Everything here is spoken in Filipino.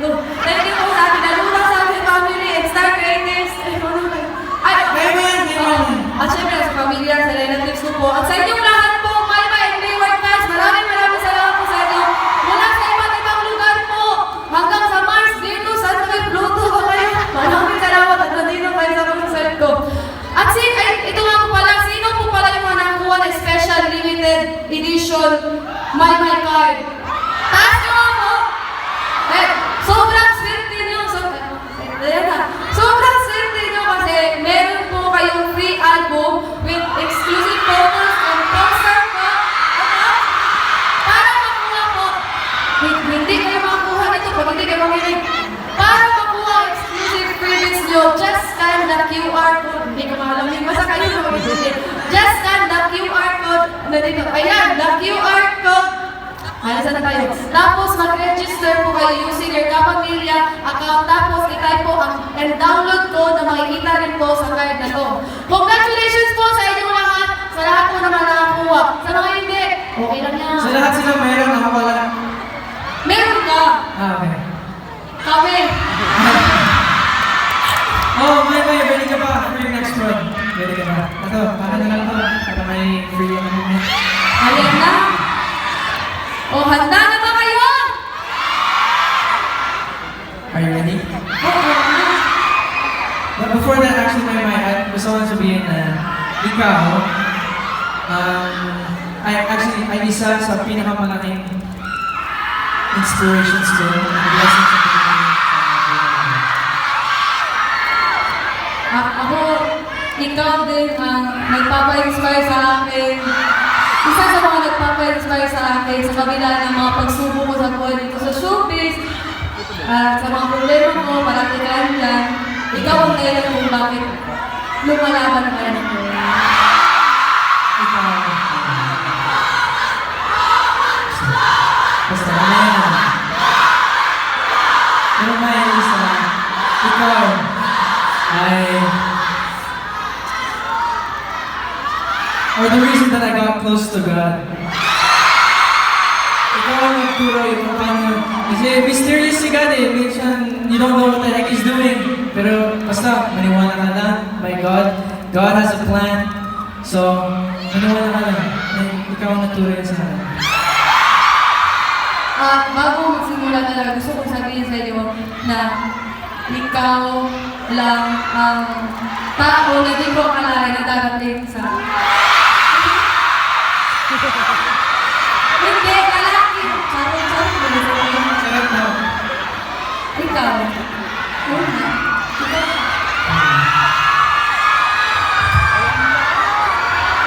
to. Thank you po sa ating Dalura sa ating family and Star Creatives. Ay, ano ba? Ay, mo yan. At syempre sa pamilya, sa relatives ko po. At sa inyong lahat po, my my and Wayward fans, maraming maraming salamat po sa inyo. Mula sa iba't ibang lugar po, hanggang sa Mars, dito, sa may Pluto ko kayo. Maraming salamat at nandito kayo sa concert ko. At si, ay, ito nga po pala, sino po pala yung mga nakakuha ng special limited edition My QR code. Hindi ko maalamin. Basta kayo na mag-isip. Just scan the QR code na dito. Ayan, the QR code Alas na tayo. Tapos mag-register po kayo using your kapamilya account. Tapos i-type po ang and download code na makikita rin po sa card na to. Congratulations po sa inyong lahat. Sa lahat po naman nakakuha. Sa mga hindi, okay lang yan. Sa lahat sila meron, ako wala. Ready ka pa. Ito, para na lang to. Para may free ano mo. Ayan na. O, handa na ba kayo? Are you ready? Oo. But before that, actually, may may, I gusto ko sabihin na ikaw, um, I actually, ay isa sa pinakamalaking inspirations ko, blessings ikaw din ang nagpapa-inspire sa akin. Isa sa mga nagpapa-inspire sa akin sa kabila ng mga pagsubok ko sa buhay dito sa showbiz. At sa mga problema ko, parati ka dyan. Ikaw ang dahilan kung bakit lumalaban ka rin or the reason that I got close to God. Ikaw ang nagturo yung paano. Kasi mysterious si God eh. You don't know what the heck He's doing. Pero basta, maniwala ka lang. My God, God has a plan. So, maniwala ka. And ikaw ang nagturo sa akin. At bago magsimula talaga, gusto kong sabihin sa inyo na ikaw lang ang tao na di ko akalain na darating sa Ricardo, come